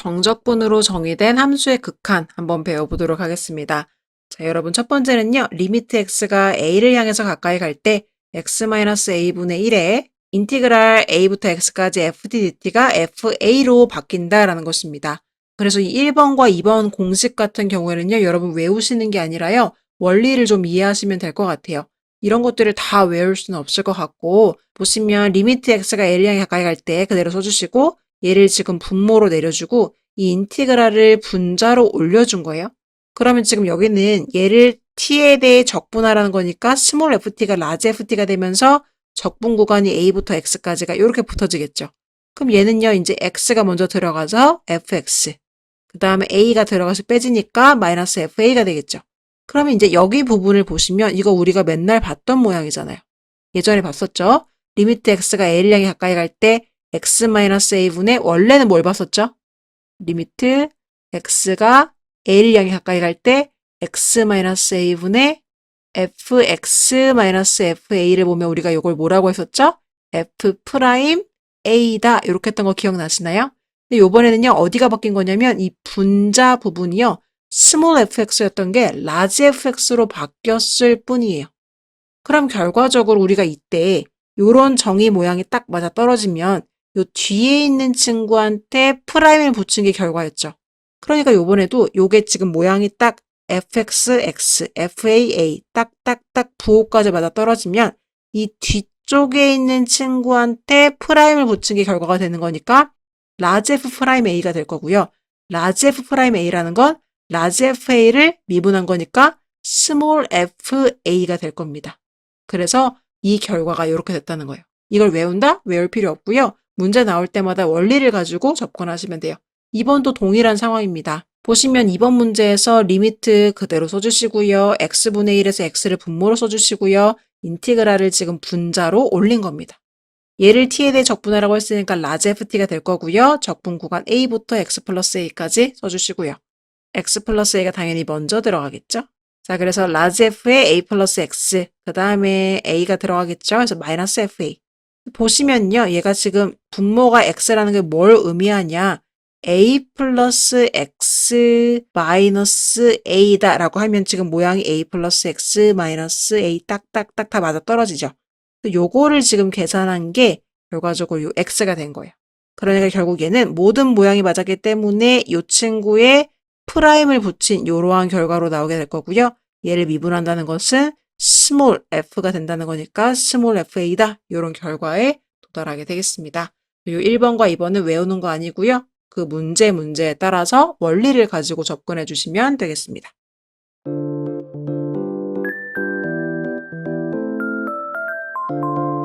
정적분으로 정의된 함수의 극한 한번 배워보도록 하겠습니다. 자, 여러분 첫 번째는요. 리미트 x가 a를 향해서 가까이 갈 때 x-a분의 1에 인티그랄 a부터 x까지 f d dt가 fa로 바뀐다라는 것입니다. 그래서 이 1번과 2번 공식 같은 경우에는요. 여러분 외우시는 게 아니라요. 원리를 좀 이해하시면 될 것 같아요. 이런 것들을 다 외울 수는 없을 것 같고 보시면 리미트 x가 a를 향해 가까이 갈 때 그대로 써주시고 얘를 지금 분모로 내려주고 이 인티그랄을 분자로 올려준 거예요. 그러면 지금 여기는 얘를 t에 대해 적분하라는 거니까 스몰 ft가 라지 ft가 되면서 적분 구간이 a부터 x까지가 이렇게 붙어지겠죠. 그럼 얘는요, 이제 x가 먼저 들어가서 fx. 그 다음에 a가 들어가서 빼지니까 마이너스 fa가 되겠죠. 그러면 이제 여기 부분을 보시면 이거 우리가 맨날 봤던 모양이잖아요. 예전에 봤었죠? 리미트 x가 a를 향해 가까이 갈 때 x-a분의 원래는 뭘 봤었죠? 리미트 x가 a를 향해 가까이 갈 때 x-a분의 fx-fa를 보면 우리가 이걸 뭐라고 했었죠? f'a다 이렇게 했던 거 기억나시나요? 근데 이번에는요 어디가 바뀐 거냐면 이 분자 부분이요 스몰 fx였던 게 라지 fx로 바뀌었을 뿐이에요. 그럼 결과적으로 우리가 이때 요런 정의 모양이 딱 맞아 떨어지면 요 뒤에 있는 친구한테 프라임을 붙인 게 결과였죠. 그러니까 요번에도 요게 지금 모양이 딱 fxx, faa 딱딱딱 부호까지 맞아 떨어지면 이 뒤쪽에 있는 친구한테 프라임을 붙인 게 결과가 되는 거니까 f 프라임 a가 될 거고요. f 프라임 a라는 건 라지 fa를 미분한 거니까 스몰 fa가 될 겁니다. 그래서 이 결과가 이렇게 됐다는 거예요. 이걸 외운다? 외울 필요 없고요. 문제 나올 때마다 원리를 가지고 접근하시면 돼요. 2번도 동일한 상황입니다. 보시면 2번 문제에서 리미트 그대로 써주시고요. x분의 1에서 x를 분모로 써주시고요. 인티그랄을 지금 분자로 올린 겁니다. 얘를 t에 대해 적분하라고 했으니까 라지 ft가 될 거고요. 적분 구간 a부터 x 플러스 a까지 써주시고요. x 플러스 a가 당연히 먼저 들어가겠죠. 자, 그래서 라지 f에 a 플러스 x, 그 다음에 a가 들어가겠죠. 그래서 마이너스 fa. 보시면요, 얘가 지금 분모가 x라는 게 뭘 의미하냐? a 플러스 x 마이너스 a다 라고 하면 지금 모양이 a 플러스 x 마이너스 a 딱딱딱 다 맞아 떨어지죠. 요거를 지금 계산한 게 결과적으로 요 x가 된 거예요. 그러니까 결국 얘는 모든 모양이 맞았기 때문에 요 친구의 프라임을 붙인 이러한 결과로 나오게 될 거고요. 얘를 미분한다는 것은 스몰 f가 된다는 거니까 스몰 fa다. 이런 결과에 도달하게 되겠습니다. 이 1번과 2번은 외우는 거 아니고요. 그 문제 문제에 따라서 원리를 가지고 접근해 주시면 되겠습니다.